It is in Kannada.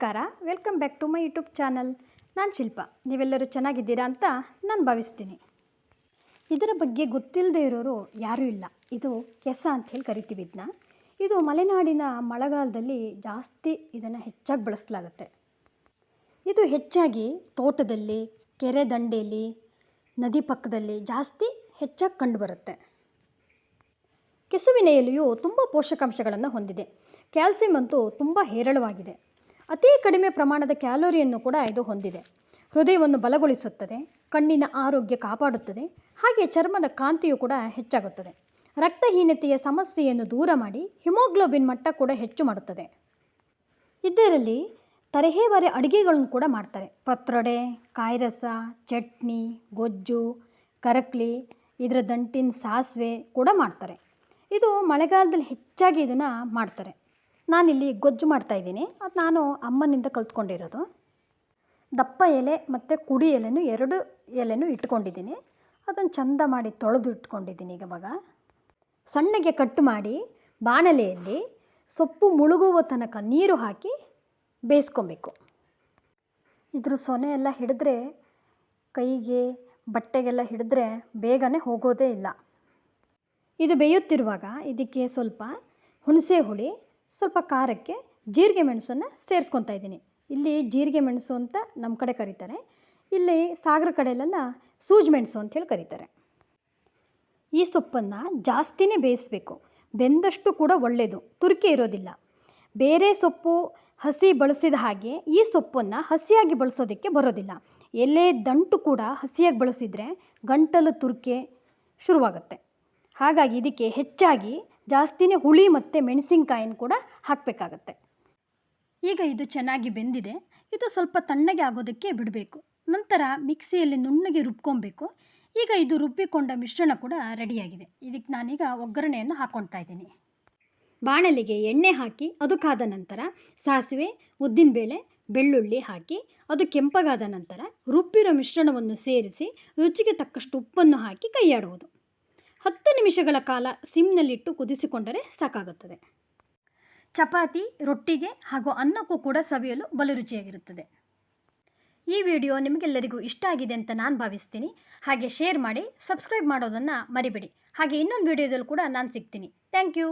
ನಮಸ್ಕಾರ. Welcome back to my YouTube channel ನಾನು ಶಿಲ್ಪ. ನೀವೆಲ್ಲರೂ ಚೆನ್ನಾಗಿದ್ದೀರಾ ಅಂತ ನಾನು ಭಾವಿಸ್ತೀನಿ. ಇದರ ಬಗ್ಗೆ ಗೊತ್ತಿಲ್ಲದೆ ಇರೋರು ಯಾರೂ ಇಲ್ಲ. ಇದು ಕೆಸ ಅಂತ ಹೇಳಿ ಕರಿತೀವಿ ಇದನ್ನ. ಇದು ಮಲೆನಾಡಿನ ಮಳೆಗಾಲದಲ್ಲಿ ಜಾಸ್ತಿ ಇದನ್ನು ಹೆಚ್ಚಾಗಿ ಬಳಸಲಾಗುತ್ತೆ. ಇದು ಹೆಚ್ಚಾಗಿ ತೋಟದಲ್ಲಿ, ಕೆರೆ ದಂಡೆಯಲ್ಲಿ ನದಿ ಪಕ್ಕದಲ್ಲಿ ಜಾಸ್ತಿ ಹೆಚ್ಚಾಗಿ ಕಂಡುಬರುತ್ತೆ. ಕೆಸುವಿನ ಎಲೆಯು ತುಂಬ ಪೋಷಕಾಂಶಗಳನ್ನು ಹೊಂದಿದೆ. ಕ್ಯಾಲ್ಸಿಯಂ ಅಂತೂ ತುಂಬ ಹೇರಳವಾಗಿದೆ. ಅತಿ ಕಡಿಮೆ ಪ್ರಮಾಣದ ಕ್ಯಾಲೋರಿಯನ್ನು ಕೂಡ ಇದು ಹೊಂದಿದೆ. ಹೃದಯವನ್ನು ಬಲಗೊಳಿಸುತ್ತದೆ, ಕಣ್ಣಿನ ಆರೋಗ್ಯ ಕಾಪಾಡುತ್ತದೆ, ಹಾಗೆ ಚರ್ಮದ ಕಾಂತಿಯು ಕೂಡ ಹೆಚ್ಚಾಗುತ್ತದೆ. ರಕ್ತಹೀನತೆಯ ಸಮಸ್ಯೆಯನ್ನು ದೂರ ಮಾಡಿ ಹಿಮೋಗ್ಲೋಬಿನ್ ಮಟ್ಟ ಕೂಡ ಹೆಚ್ಚು ಮಾಡುತ್ತದೆ. ಇದರಲ್ಲಿ ತರಹೇವಾರಿ ಅಡುಗೆಗಳನ್ನು ಕೂಡ ಮಾಡ್ತಾರೆ. ಪತ್ರೊಡೆ, ಕಾಯಿರಸ, ಚಟ್ನಿ, ಗೊಜ್ಜು, ಕರಕ್ಲಿ, ಇದರ ದಂಟಿನ ಸಾಸಿವೆ ಕೂಡ ಮಾಡ್ತಾರೆ. ಇದು ಮಳೆಗಾಲದಲ್ಲಿ ಹೆಚ್ಚಾಗಿ ಇದನ್ನು ಮಾಡ್ತಾರೆ. ನಾನಿಲ್ಲಿ ಗೊಜ್ಜು ಮಾಡ್ತಾಯಿದ್ದೀನಿ ಅದು ನಾನು ಅಮ್ಮನಿಂದ ಕಲ್ತ್ಕೊಂಡಿರೋದು. ದಪ್ಪ ಎಲೆ ಮತ್ತು ಕುಡಿ ಎಲೆನೂ ಎರಡು ಎಲೆನೂ ಇಟ್ಕೊಂಡಿದ್ದೀನಿ. ಅದನ್ನು ಚಂದ ಮಾಡಿ ತೊಳೆದು ಇಟ್ಕೊಂಡಿದ್ದೀನಿ ಈಗ ಮಗ. ಸಣ್ಣಗೆ ಕಟ್ ಮಾಡಿ ಬಾಣಲೆಯಲ್ಲಿ ಸೊಪ್ಪು ಮುಳುಗುವ ತನಕ ನೀರು ಹಾಕಿ ಬೇಯಿಸ್ಕೊಬೇಕು. ಇದ್ರ ಸೊನೆ ಎಲ್ಲ ಹಿಡಿದ್ರೆ, ಕೈಗೆ ಬಟ್ಟೆಗೆಲ್ಲ ಹಿಡಿದ್ರೆ ಬೇಗನೆ ಹೋಗೋದೇ ಇಲ್ಲ. ಇದು ಬೇಯುತ್ತಿರುವಾಗ ಇದಕ್ಕೆ ಸ್ವಲ್ಪ ಹುಣಸೆ ಹುಳಿ ಸ್ವಲ್ಪ ಖಾರಕ್ಕೆ ಜೀರಿಗೆ ಮೆಣಸನ್ನು ಸೇರಿಸ್ಕೊತಾ ಇದ್ದೀನಿ. ಇಲ್ಲಿ ಜೀರಿಗೆ ಮೆಣಸು ಅಂತ ನಮ್ಮ ಕಡೆ ಕರೀತಾರೆ. ಇಲ್ಲಿ ಸಾಗರ ಕಡೆಯಲ್ಲೆಲ್ಲ ಸೂಜ್ ಮೆಣಸು ಅಂಥೇಳಿ ಕರೀತಾರೆ. ಈ ಸೊಪ್ಪನ್ನು ಜಾಸ್ತಿನೇ ಬೇಯಿಸಬೇಕು. ಬೆಂದಷ್ಟು ಕೂಡ ಒಳ್ಳೆಯದು ತುರಿಕೆ ಇರೋದಿಲ್ಲ. ಬೇರೆ ಸೊಪ್ಪು ಹಸಿ ಬಳಸಿದ ಹಾಗೆ ಈ ಸೊಪ್ಪನ್ನು ಹಸಿಯಾಗಿ ಬಳಸೋದಕ್ಕೆ ಬರೋದಿಲ್ಲ. ಎಲೆ, ದಂಟು ಕೂಡ ಹಸಿಯಾಗಿ ಬಳಸಿದರೆ ಗಂಟಲು ತುರಿಕೆ ಶುರುವಾಗುತ್ತೆ. ಹಾಗಾಗಿ ಇದಕ್ಕೆ ಹೆಚ್ಚಾಗಿ ಜಾಸ್ತಿನೇ ಹುಳಿ ಮತ್ತು ಮೆಣಸಿನ್ಕಾಯಿನ ಕೂಡ ಹಾಕಬೇಕಾಗತ್ತೆ. ಈಗ ಇದು ಚೆನ್ನಾಗಿ ಬೆಂದಿದೆ. ಇದು ಸ್ವಲ್ಪ ತಣ್ಣಗೆ ಆಗೋದಕ್ಕೆ ಬಿಡಬೇಕು. ನಂತರ ಮಿಕ್ಸಿಯಲ್ಲಿ ನುಣ್ಣಗೆ ರುಬ್ಕೊಬೇಕು. ಈಗ ಇದು ರುಬ್ಬಿಕೊಂಡ ಮಿಶ್ರಣ ಕೂಡ ರೆಡಿಯಾಗಿದೆ. ಇದಕ್ಕೆ ನಾನೀಗ ಒಗ್ಗರಣೆಯನ್ನು ಹಾಕ್ಕೊಳ್ತಾ ಇದ್ದೀನಿ. ಬಾಣಲಿಗೆ ಎಣ್ಣೆ ಹಾಕಿ, ಅದು ಕಾದ ನಂತರ ಸಾಸಿವೆ, ಉದ್ದಿನಬೇಳೆ, ಬೆಳ್ಳುಳ್ಳಿ ಹಾಕಿ, ಅದು ಕೆಂಪಗಾದ ನಂತರ ರುಬ್ಬಿರೋ ಮಿಶ್ರಣವನ್ನು ಸೇರಿಸಿ ರುಚಿಗೆ ತಕ್ಕಷ್ಟು ಉಪ್ಪನ್ನು ಹಾಕಿ ಕೈಯಾಡುವುದು. ಹತ್ತು ನಿಮಿಷಗಳ ಕಾಲ ಸಿಮ್ನಲ್ಲಿಟ್ಟು ಕುದಿಸಿಕೊಂಡರೆ ಸಾಕಾಗುತ್ತದೆ. ಚಪಾತಿ, ರೊಟ್ಟಿಗೆ ಹಾಗೂ ಅನ್ನಕ್ಕೂ ಕೂಡ ಸವಿಯಲು ಬಲು ರುಚಿಯಾಗಿರುತ್ತದೆ. ಈ ವಿಡಿಯೋ ನಿಮಗೆಲ್ಲರಿಗೂ ಇಷ್ಟ ಆಗಿದೆ ಅಂತ ನಾನು ಭಾವಿಸ್ತೀನಿ. ಹಾಗೆ ಶೇರ್ ಮಾಡಿ, ಸಬ್ಸ್ಕ್ರೈಬ್ ಮಾಡೋದನ್ನು ಮರಿಬೇಡಿ. ಹಾಗೆ ಇನ್ನೊಂದು ವಿಡಿಯೋದಲ್ಲಿ ಕೂಡ ನಾನು ಸಿಗ್ತೀನಿ. Thank you.